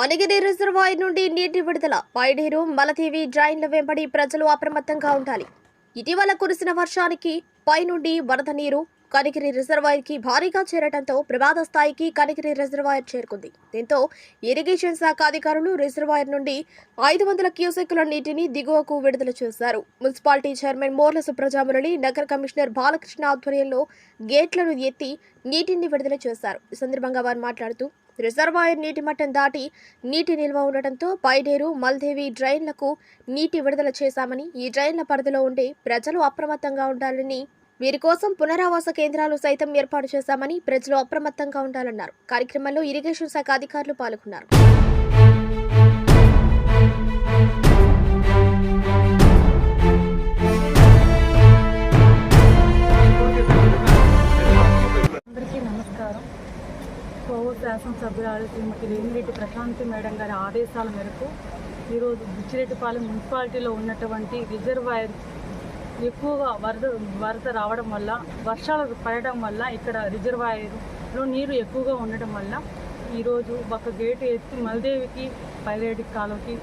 కొనగిరి reservoir నుండి నీటి విడుదల. పైడేరు మలతీవి డ్రైన్ల వెంబడి ప్రజలు అప్రమత్తంగా ఉండాలి. ఇటీవల కురిసిన వర్షానికి పైనుండి వరద నీరు కనిగిరి రిజర్వాయర్కి భారీగా చేరడంతో ప్రమాద స్థాయికి కనిగిరి రిజర్వాయర్ చేరుకుంది. దీంతో ఇరిగేషన్ శాఖ అధికారులు రిజర్వాయర్ నుండి ఐదు వందల క్యూసెక్కుల నీటిని దిగువకు విడుదల చేశారు. మున్సిపాలిటీ చైర్మన్ మోర్ల సుప్రజామురళి నగర కమిషనర్ బాలకృష్ణ ఆధ్వర్యంలో గేట్లను ఎత్తి నీటిని విడుదల చేశారు. ఈ సందర్భంగా వారు మాట్లాడుతూ రిజర్వాయర్ నీటి మట్టం దాటి నీటి నిల్వ ఉండటంతో పైడేరు మల్దేవి డ్రైన్లకు నీటి విడుదల చేశామని ఈ డ్రైన్ల పరిధిలో ఉండే ప్రజలు అప్రమత్తంగా ఉండాలని వీరి కోసం పునరావాస కేంద్రాలు సైతం ఏర్పాటు చేశామని ప్రజలు అప్రమత్తంగా ఉండాలన్నారు. కార్యక్రమంలో ఇరిగేషన్ శాఖ అధికారులు పాల్గొన్నారు. శాసనసభ్యురాలు శ్రీమతి రేమిరెడ్డి ప్రశాంతి మేడం గారి ఆదేశాల మేరకు ఈరోజు బుచ్చిరెడ్డిపాలెం మున్సిపాలిటీలో ఉన్నటువంటి రిజర్వాయర్ ఎక్కువగా వరద వరద రావడం వల్ల వర్షాలు పడడం వల్ల ఇక్కడ రిజర్వాయర్లో నీరు ఎక్కువగా ఉండటం వల్ల ఈరోజు ఒక గేటు ఎత్తి మల్దేవికి పైరేడి కాలువకి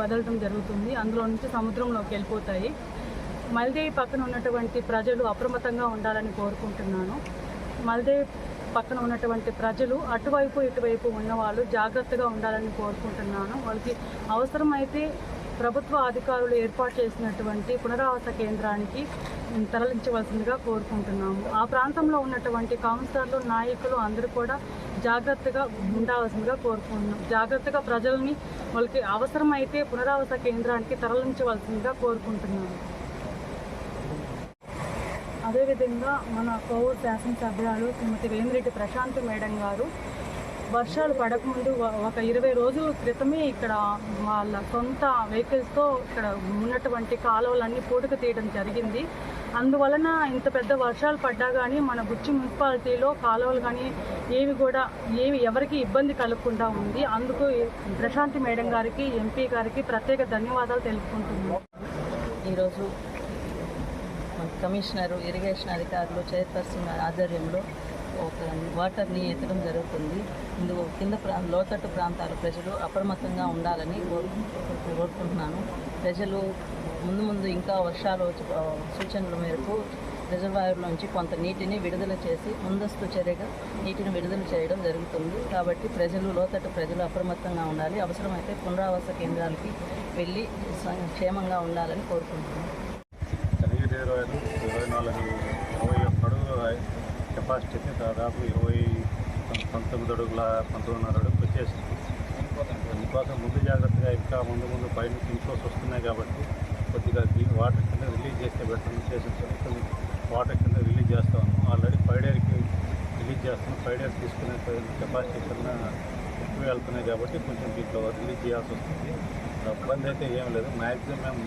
వదలడం జరుగుతుంది. అందులో నుంచి సముద్రంలోకి వెళ్ళిపోతాయి. మల్దేవి పక్కన ఉన్నటువంటి ప్రజలు అప్రమత్తంగా ఉండాలని కోరుకుంటున్నాను. మల్దే పక్కన ఉన్నటువంటి ప్రజలు అటువైపు ఇటువైపు ఉన్నవాళ్ళు జాగ్రత్తగా ఉండాలని కోరుకుంటున్నాను. వాళ్ళకి అవసరమైతే ప్రభుత్వ అధికారులు ఏర్పాటు చేసినటువంటి పునరావాస కేంద్రానికి తరలించవలసిందిగా కోరుకుంటున్నాము. ఆ ప్రాంతంలో ఉన్నటువంటి కౌన్సిలర్లు నాయకులు అందరూ కూడా జాగ్రత్తగా ఉండాల్సిందిగా కోరుకుంటున్నాం. జాగ్రత్తగా ప్రజల్ని వాళ్ళకి అవసరమైతే పునరావాస కేంద్రానికి తరలించవలసిందిగా కోరుకుంటున్నాను. అదేవిధంగా మన కోవూరు శాసనసభ్యురాలు శ్రీమతి వేమిరెడ్డి ప్రశాంత్ మేడం గారు వర్షాలు పడకముందు ఒక ఇరవై రోజుల క్రితమే ఇక్కడ వాళ్ళ సొంత వెహికల్స్తో ఇక్కడ ఉన్నటువంటి కాలువలన్నీ పూటకు తీయడం జరిగింది. అందువలన ఇంత పెద్ద వర్షాలు పడ్డా కానీ మన బుచ్చి మున్సిపాలిటీలో కాలువలు కానీ ఏవి కూడా ఏవి ఎవరికి ఇబ్బంది కలగకుండా ఉంది. అందుకు ప్రశాంతి మేడం గారికి ఎంపీ గారికి ప్రత్యేక ధన్యవాదాలు తెలుపుకుంటున్నాం ఈరోజు కమిషనరు ఇరిగేషన్ అధికారులు చైర్పర్సన్ ఆధ్వర్యంలో ఒక వాటర్ని ఎత్తడం జరుగుతుంది. ఇందుకు కింద ప్రా లోతట్టు ప్రాంతాల ప్రజలు అప్రమత్తంగా ఉండాలని కోరుకుంటున్నాను. ప్రజలు ముందు ముందు ఇంకా వర్షాలు సూచనల మేరకు రిజర్వాయర్ నుంచి కొంత నీటిని విడుదల చేసి ముందస్తు చర్యగా నీటిని విడుదల చేయడం జరుగుతుంది. కాబట్టి ప్రజలు లోతట్టు ప్రజలు అప్రమత్తంగా ఉండాలి. అవసరమైతే పునరావాస కేంద్రాలకి వెళ్ళి క్షేమంగా ఉండాలని కోరుకుంటున్నాను. ఇరవై ఇరవై నాలుగు ఇరవై ఒక్క కెపాసిటీకి దాదాపు ఇరవై పంతొమ్మిది అడుగుల పంతొమ్మిదిన్నర అడుగులు వచ్చేసింది. అందుకోసం ముందు జాగ్రత్తగా ఇంకా ముందు ముందు పైన ఇన్ఫ్లోస్ వస్తున్నాయి కాబట్టి కొద్దిగా దీని వాటర్ కింద రిలీజ్ చేస్తే బెటర్ ఉద్దేశంతో కొన్ని వాటర్ కింద రిలీజ్ చేస్తాము ఆల్రెడీ ఫైవ్ డేర్కి రిలీజ్ చేస్తాము ఫైవ్ తీసుకునే కెపాసిటీ కన్నా ఎక్కువ వెళ్తున్నాయి కాబట్టి కొంచెం దీంట్లో రిలీజ్ చేయాల్సి వస్తుంది. ఇబ్బంది అయితే ఏం లేదు. మ్యాక్సిమం మేము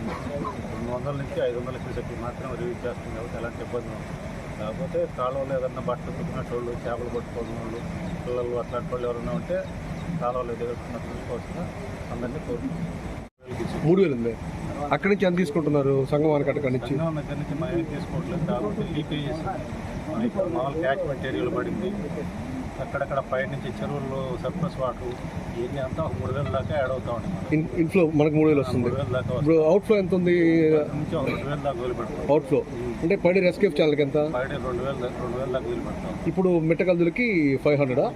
రెండు వందల నుంచి ఐదు వందల క్యూసెక్లు మాత్రమే రిలీజ్ చేస్తాం కాబట్టి ఎలాంటి ఇబ్బంది కాకపోతే కాలువలో ఏదన్నా బట్టలు కుట్టినట్టు చేపలు పట్టుకోవడం వాళ్ళు పిల్లలు అట్లాంటి వాళ్ళు ఎవరైనా ఉంటే కాలువలో ఎదుర్కొన్న చూసుకోవాల్సిన అందరినీ కోరుకుంటున్నాం. మూడు వేలు అక్కడి నుంచి ఎంత తీసుకుంటున్నారు? నుంచి? సంఘం దగ్గర నుంచి మనం ఏం తీసుకోవట్లేదు. కాకపోతే లీకేజెస్ మామూలు క్యాచ్మెంట్ ఏరియాలో పడింది. అక్కడక్కడ పైన నుంచి చెరువుల్లో సర్ప్లస్ వాటర్ ఇవన్నీ అంతా ఒక మూడు వేల దాకా యాడ్ అవుతా ఉంటాయి ఇన్ఫ్లో మనకు మూడు వేలు వస్తుంది. మూడు వేల దాకా ఇప్పుడు అవుట్ ఫ్లో ఎంత ఉంది? నుంచి ఒక రెండు వేల దాకా వదిలి పెడతాం. అవుట్ ఫ్లో అంటే పడి రెస్కేప్ ఛానల్కి ఎంత? బయట రెండు వేల దాకా రెండు వేల దాకా వదిలి పెడతాం. ఇప్పుడు మిట్టకల్దులకి ఫైవ్ హండ్రెడా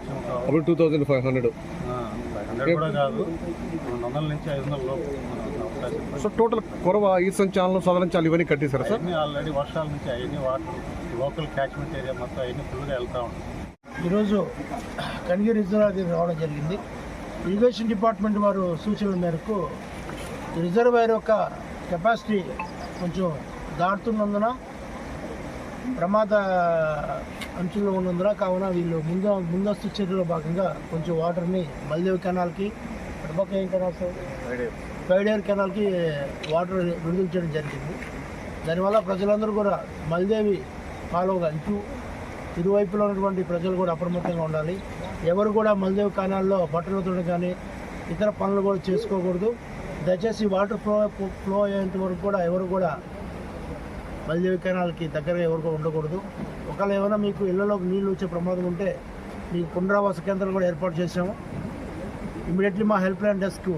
అప్పుడు two thousand five hundred hundred కూడా కాదు. రెండు వందల నుంచి ఐదు వందల లోపు. సో టోటల్ కొరవ ఈసన్ ఛానల్ సదరన్ ఛానల్ ఇవన్నీ కట్టేశారా సార్ ఆల్రెడీ వర్షాల నుంచి అవన్నీ వాటర్ లోకల్ క్యాచ్మెంట్ ఏరియా మొత్తం అవన్నీ ఫుల్గా వెళ్తూ ఉంటాయి. ఈరోజు కనిగిరి రిజర్వాయర్ రావడం జరిగింది. ఇరిగేషన్ డిపార్ట్మెంట్ వారు సూచనల మేరకు రిజర్వాయర్ యొక్క కెపాసిటీ కొంచెం దాటుతున్నందున ప్రమాద అంచుల్లో ఉన్నందున కావున వీళ్ళు ముందు ముందస్తు చర్యలో భాగంగా కొంచెం వాటర్ని మల్దేవ్ కెనాల్కి ఎడపక్క ఏం కెనాల్స్ పైడేర్ కెనాల్కి వాటర్ విడుదల చేయడం జరిగింది. దానివల్ల ప్రజలందరూ కూడా మల్దేవి కాలువగా ఇటు ఇరువైపులో ఉన్నటువంటి ప్రజలు కూడా అప్రమత్తంగా ఉండాలి. ఎవరు కూడా మల్దేవ్ కానాల్లో బట్టలు కానీ ఇతర పనులు కూడా చేసుకోకూడదు. దయచేసి వాటర్ ఫ్లో ఫ్లో అయ్యేంత వరకు కూడా ఎవరు కూడా మల్దేవి కెనాల్కి దగ్గరగా ఎవరు కూడా ఉండకూడదు. ఒకవేళ ఏమైనా మీకు ఇళ్ళలోకి నీళ్ళు వచ్చే ప్రమాదం ఉంటే మీకు పునరావాస కేంద్రాలు కూడా ఏర్పాటు చేసాము ఇమీడియట్లీ మా హెల్ప్ లైన్ డెస్క్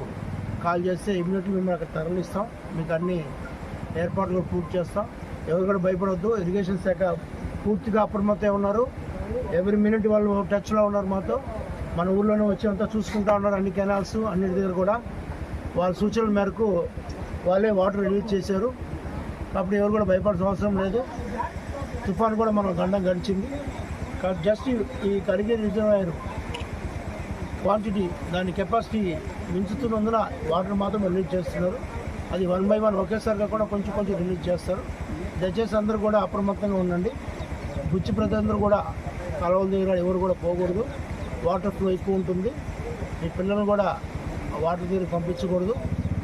కాల్ చేస్తే ఇమీడియట్లీ మేము అక్కడ తరలిస్తాం. మీకు అన్ని ఏర్పాట్లు పూర్తి చేస్తాం. ఎవరు కూడా భయపడవద్దు ఇరిగేషన్ శాఖ పూర్తిగా అప్రమత్తం ఉన్నారు. ఎవ్రీ మినిట్ వాళ్ళు టచ్లో ఉన్నారు మాతో. మన ఊర్లోనే వచ్చి అంతా చూసుకుంటా ఉన్నారు అన్ని కెనాల్స్ అన్నిటి దగ్గర కూడా. వాళ్ళ సూచనల మేరకు వాళ్ళే వాటర్ రిలీజ్ చేశారు. కాబట్టి ఎవరు కూడా భయపడాల్సిన అవసరం లేదు. తుఫాన్ కూడా మనం గండం గడిచింది. కానీ జస్ట్ ఈ- కడిగే రిజర్వాయర్ క్వాంటిటీ దాని కెపాసిటీ మించుతున్నందున వాటర్ మాత్రం రిలీజ్ చేస్తున్నారు. అది వన్ బై వన్ ఒకేసారిగా కూడా కొంచెం కొంచెం రిలీజ్ చేస్తారు. దయచేసి అందరూ కూడా అప్రమత్తంగా ఉండండి. బుచ్చి ప్రజలందరూ కూడా కాలువల దగ్గర ఎవరు కూడా పోకూడదు. వాటర్ ఫ్లో ఎక్కువ ఉంటుంది. మీ పిల్లలను కూడా వాటర్ దగ్గర పంపించకూడదు.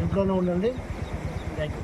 ఇంట్లోనే ఉండండి. Thank you